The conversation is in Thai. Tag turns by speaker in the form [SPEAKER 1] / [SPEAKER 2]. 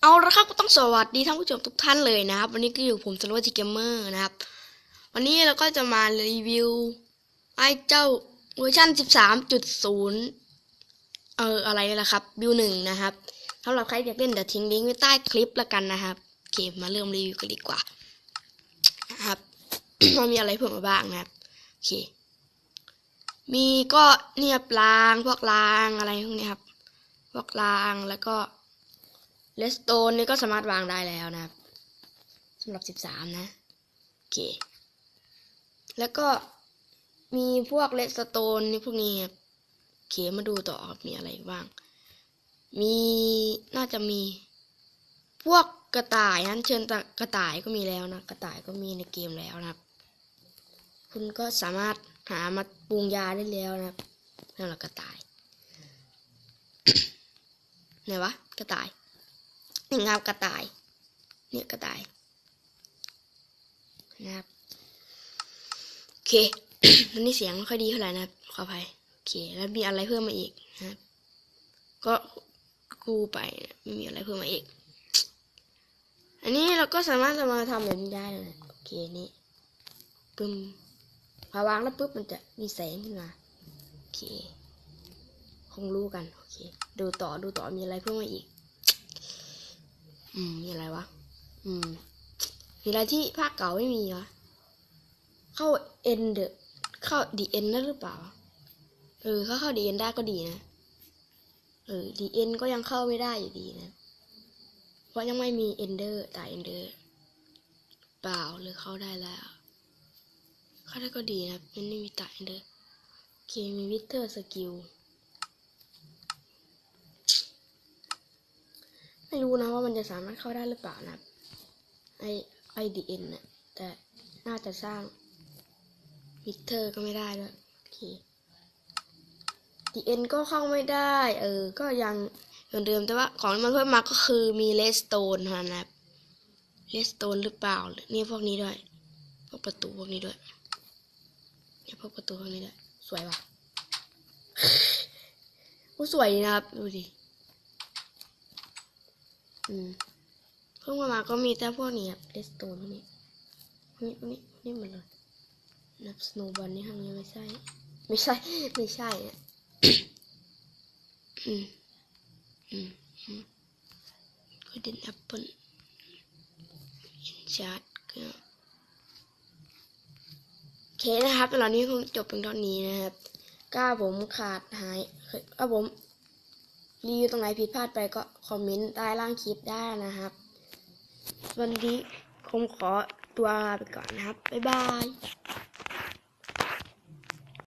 [SPEAKER 1] เอาละครับก็ต้องสวัสดีท่านผู้ชมทุกท่านเลยนะครับ วันนี้ก็อยู่ผมสโลจิเกมเมอร์นะครับ วันนี้เราก็จะมารีวิวไอ้เจ้าเวอร์ชัน13.0 เอออะไรนี่ละครับบิวหนึ่งนะครับสำหรับใครอยากเล่นเดี๋ยวทิ้งลิงก์ไว้ใต้คลิปแล้วกันนะครับโอเคมาเริ่มรีวิวกันดีกว่านะครับว่ามีอะไรเพิ่มมาบ้างนะครับโอเค มีก็เนี่ยปลางพวกรางอะไรพวกนี้ครับพวกรางแล้วก็ เลสโตนนี่ก็สามารถวางได้แล้วนะครับสำหรับ13นะโอเค แล้วก็มีพวกเลสโตนนี่พวกนี้ครับโอเคมาดูต่อครับมีอะไรบ้าง มีน่าจะมี พวกกระต่ายนั้นเชิญกระต่ายก็มีแล้วนะ กระต่ายก็มีในเกมแล้วนะครับ คุณก็สามารถหามาปรุงยาได้แล้วนะครับนั่นแหละกระต่ายไหนวะกระต่าย นี่งามกระต่าย เนี่ยกระต่ายนะครับโอเควันนี้เสียงไม่ค่อยดีเท่าไหร่นะครับขออภัยโอเค แล้วมีอะไรเพิ่มมาอีกนะครับ ก็กูไปไม่มีอะไรเพิ่มมาอีก อันนี้เราก็สามารถจะมาทำแบบนี้ได้เลยโอเคนี่ปึ้มพอวางแล้วปุ๊บมันจะมีแสงขึ้นมาโอเค คงรู้กันโอเค ดูต่อดูต่อมีอะไรเพิ่มมาอีก อืม มีอะไรวะ อืม มีอะไรที่ภาคเก่าไม่มีวะ เข้าเอ็นเดเข้าดีเอ็นได้หรือเปล่า เออถ้าเข้าดีเอ็นได้ก็ดีนะ เออดีเอ็นก็ยังเข้าไม่ได้อยู่ดีนะ เพราะยังไม่มีเอนเดอร์ตายเอนเดอร์เปล่าหรือเข้าได้แล้ว เข้าได้ก็ดีนะมันไม่มีตายเอนเดอร์เคมีวิเตอร์สกิล ไม่รู้นะว่ามันจะสามารถเข้าได้หรือเปล่านะไอไอดีเอ็นเนี่ยแต่น่าจะสร้างมิเตอร์ก็ไม่ได้ด้วยโอเคดีเอ็นก็เข้าไม่ได้ เออ ก็ยังเหมือนเดิมแต่ว่าของที่มันเพิ่มมาก็คือมีเลสโตนเท่านั้นะครับเลสโตนหรือเปล่าเนี่ยพวกนี้ด้วยพวกประตูพวกนี้ด้วยเนี่ยพวกประตูพวกนี้ด้วยสวยว่ะโอ้สวยนะครับดูดิ อืมเพิ่มมาก็มีแต่พวกนี้ครับเดสโตนพวกนี้พวกนี้พวกนี้พวกนี้หมดเลยนับสโนบอลนี่ทางนี้ไม่ใช่ ไม่ใช่ ไม่ใช่อะอืมอืมอืมก็เด่นแอปเปิลอินชาร์ดก็โอเคนะครับตอนนี้คงจบเพียงเท่านี้นะครับ ก้าผมขาดหายก้าผม รีวิวตรงไหนผิดพลาดไปก็คอมเมนต์ใต้ล่างคลิปได้นะครับ วันนี้คงขอตัวลาไปก่อนนะครับ บ๊ายบาย